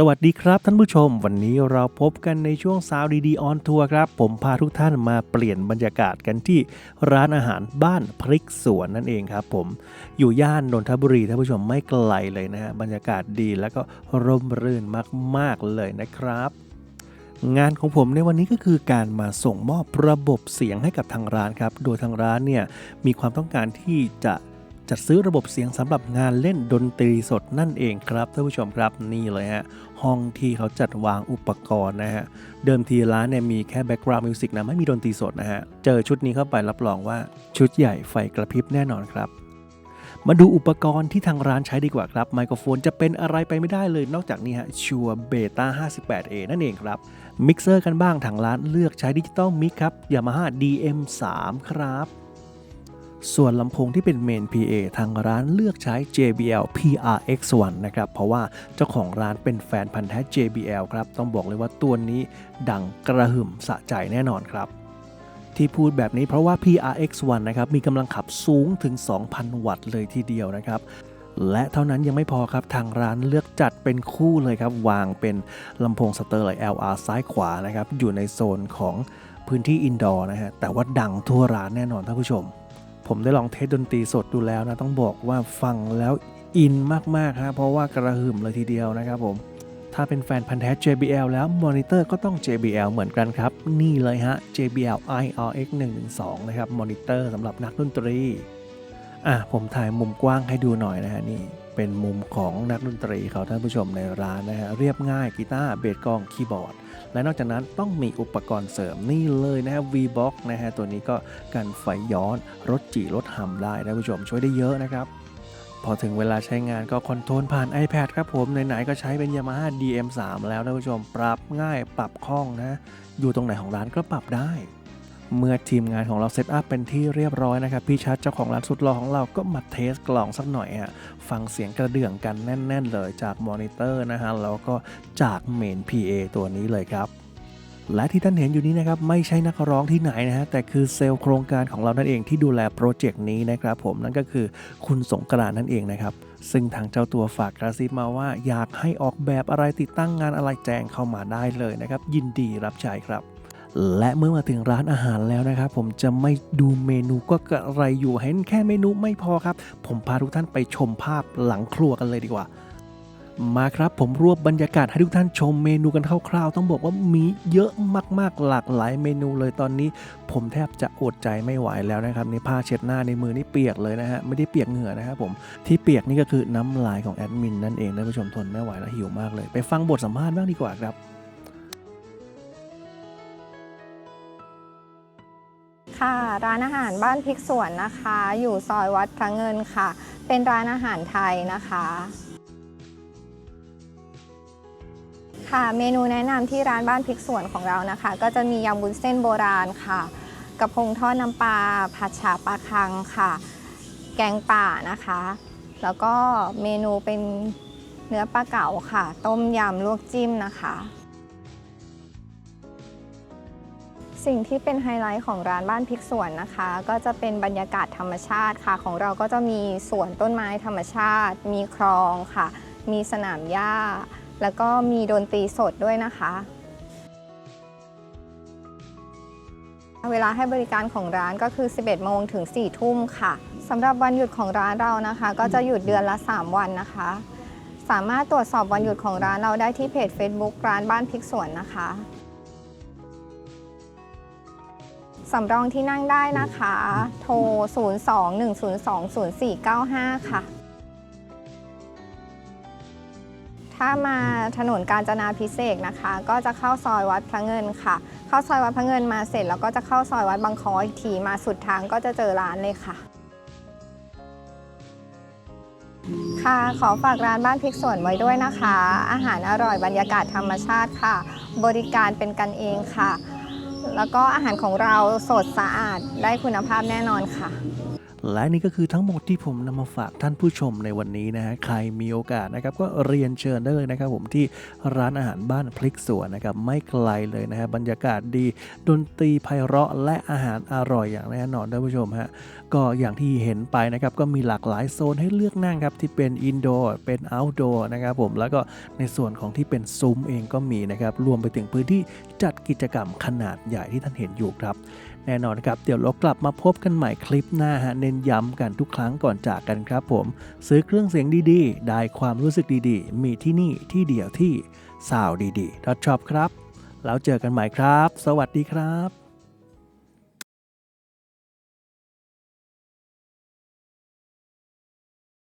สวัสดีครับท่านผู้ชม วันนี้เราพบกันในช่วงสาวดีๆออนทัวร์ครับ ผมพาทุกท่านมาเปลี่ยนบรรยากาศกันที่ร้านอาหารบ้านพริกสวนนั่นเองครับ ผมอยู่ย่านนนทบุรีท่านผู้ชมไม่ไกลเลยนะฮะบรรยากาศดีแล้วก็ร่มรื่นมากๆเลยนะครับงานของผมในวันนี้ก็คือการมาส่งมอบระบบเสียงให้กับทางร้านครับ โดยทางร้านเนี่ยมีความต้องการที่จะ จัดซื้อระบบเสียงสำหรับงานเล่นดนตรีสดนั่นเองครับท่านผู้ชมครับนี่เลยฮะห้องที่เขาจัดวางอุปกรณ์นะฮะเดิมทีร้านเนี่ยมีแค่แบ็กกราวด์มิวสิกนะไม่มีดนตรีสดนะฮะเจอชุดนี้เข้าไปรับรองว่าชุดใหญ่ไฟกระพริบแน่นอนครับมาดูอุปกรณ์ที่ทางร้านใช้ดีกว่าครับ ไมโครโฟนจะเป็นอะไรไปไม่ได้เลยนอกจากนี้ฮะชัวเบต้า 58A นั่นเองครับ มิกเซอร์กันบ้างทางร้านเลือกใช้ดิจิตอลมิกครับ Yamaha DM3 ครับ ส่วนลำโพงที่เป็นเมน PA ทางร้านเลือกใช้ JBL PRX1 นะครับ เพราะว่าเจ้าของร้านเป็นแฟนพันธ์แท้ JBL ครับ ต้องบอกเลยว่าตัวนี้ดังกระหึ่มสะใจแน่นอนครับ ที่พูดแบบนี้เพราะว่า PRX1 นะครับมีกำลังขับสูงถึง 2,000 วัตต์เลยทีเดียวนะครับและเท่านั้นยังไม่พอครับทางร้านเลือกจัดเป็นคู่เลยครับ วางเป็นลำโพงสเตอร์ไล LR ซ้ายขวานะครับ อยู่ในโซนของพื้นที่อินดอร์นะฮะแต่ว่าดังทั่วร้านแน่นอนท่านผู้ชม ผมได้ลองเทสดนตรีสดดูแล้วนะ ต้องบอกว่าฟังแล้วอินมากๆฮะเพราะว่ากระหึ่มเลยทีเดียวนะครับผมถ้าเป็นแฟนพันธ์แท้ JBL แล้วมอนิเตอร์ก็ต้อง JBL เหมือนกันครับ นี่เลยฮะ JBL IRX 112นะครับมอนิเตอร์สำหรับนักดนตรี อะ ผมถ่ายมุมกว้างให้ดูหน่อยนะฮะนี่ เป็นมุมของนักดนตรีเขาท่านผู้ชมในร้านนะฮะเรียบง่ายกีตาร์เบสกลองคีย์บอร์ด และนอกจากนั้นต้องมีอุปกรณ์เสริมนี่เลยนะฮะ V-Box นะฮะตัวนี้ก็กันไฟย้อนรถจีรถหำได้ท่านผู้ชมช่วยได้เยอะนะครับพอถึงเวลาใช้งานก็คอนโทรลผ่าน iPad ครับผมไหนๆก็ใช้เป็น Yamaha DM3 แล้วท่านผู้ชมปรับง่ายปรับคล่องนะ อยู่ตรงไหนของร้านก็ปรับได้ เมื่อทีมงานของเราเซตอัพเป็นที่เรียบร้อยนะครับ พี่ชัดเจ้าของร้านสุดหล่อของเราก็มาเทสกล่องสักหน่อยฮะฟังเสียงกระเดื่องกันแน่น ๆ เลยจากมอนิเตอร์นะฮะแล้วก็จากเมน PA ตัวนี้เลยครับและที่ท่านเห็นอยู่นี้นะครับไม่ใช่นักร้องที่ไหนนะฮะแต่คือเซลล์โครงการของเรานั่นเองที่ดูแลโปรเจกต์นี้นะครับผมนั่นก็คือคุณสงกรานต์นั่นเองนะครับซึ่งทางเจ้าตัวฝากกระซิบมาว่าอยากให้ออกแบบอะไรติดตั้งงานอะไรแจ้งเข้ามาได้เลยนะครับยินดีรับใช้ครับ และเมื่อมาถึงร้านอาหารแล้วนะครับ ผมจะไม่ดูเมนูก็กระไรอยู่เห็นแค่เมนูไม่พอครับ ผมพาทุกท่านไปชมภาพหลังครัวกันเลยดีกว่า มาครับผมรวบบรรยากาศให้ทุกท่านชมเมนูกันคร่าวๆ ต้องบอกว่ามีเยอะมากๆหลากหลายเมนูเลยตอนนี้ ผมแทบจะอดใจไม่ไหวแล้วนะครับในผ้าเช็ดหน้าในมือนี่เปียกเลยนะฮะไม่ได้เปียกเหงื่อนะครับผมที่เปียกนี่ก็คือน้ำลายของแอดมินนั่นเองท่านผู้ชมทนไม่ไหวแล้วหิวมากเลย ไปฟังบทสัมภาษณ์บ้างดีกว่าครับ ค่ะ ร้านอาหารบ้านพริกสวนนะคะ อยู่ซอยวัดพระเงินค่ะ เป็นร้านอาหารไทยนะคะ ค่ะเมนูแนะนำที่ร้านบ้านพริกสวนของเรานะคะ ก็จะมียำบุญเส้นโบราณค่ะกระพงทอดน้ำปลาผัดฉาปลาคังค่ะ แกงป่านะคะ แล้วก็เมนูเป็นเนื้อปลาเก๋าค่ะ ต้มยำลวกจิ้มนะคะ สิ่งที่เป็นไฮไลท์ของร้านบ้านพริกสวนนะคะ ก็จะเป็นบรรยากาศธรรมชาติค่ะ ของเราก็จะมีสวนต้นไม้ธรรมชาติ มีคลองค่ะ มีสนามหญ้า แล้วก็มีดนตรีสดด้วยนะคะ เวลาให้บริการของร้านก็คือ 11 โมงถึง 4 ทุ่มค่ะสำหรับวันหยุดของร้านเรานะคะ ก็จะหยุดเดือนละ 3 วันนะคะ สามารถตรวจสอบวันหยุดของร้านเราได้ที่เพจ Facebook ร้านบ้านพริกสวนนะคะ สำรองที่นั่งได้นะคะ โทร 02-102-0495 ค่ะ ถ้ามาถนนกาญจนาพิเศษกนะคะ ก็จะเข้าซอยวัดพระเงินค่ะ เข้าซอยวัดพระเงินมาเสร็จ แล้วก็จะเข้าซอยวัดบางคออีกทีมาสุดทางก็จะเจอร้านเลยค่ะ ค่ะ ขอฝากร้านบ้านพริกสวนไว้ด้วยนะคะ อาหารอร่อยบรรยากาศธรรมชาติค่ะ บริการเป็นกันเองค่ะ แล้วก็อาหารของเราสดสะอาดได้คุณภาพแน่นอนค่ะ และนี่ก็คือทั้งหมดที่ผมนำมาฝากท่านผู้ชมในวันนี้นะฮะใครมีโอกาสนะครับก็เรียนเชิญได้เลยนะครับ ผมที่ร้านอาหารบ้านพลิกสวนนะครับไม่ไกลเลยนะฮะบรรยากาศดี ดนตรีไพเราะและอาหารอร่อยอย่างแน่นอนท่านผู้ชมฮะก็อย่างที่เห็นไปนะครับก็มีหลากหลายโซนให้เลือกนั่งครับที่เป็นอินโดร์เป็นเอาท์ดอร์นะครับผมแล้วก็ในส่วนของที่เป็นซุ้มเองก็มีนะครับรวมไปถึงพื้นที่จัดกิจกรรมขนาดใหญ่ที่ท่านเห็นอยู่ครับแน่นอนครับเดี๋ยวเรากลับมาพบกันใหม่คลิปหน้าฮะเน้นย้ำกันทุกครั้งก่อนจากกันครับผม ซื้อเครื่องเสียงดีๆ ได้ความรู้สึกดีๆ มีที่นี่ที่เดียวที่สาวดีๆ .shop ครับ แล้วเจอกันใหม่ครับ สวัสดีครับ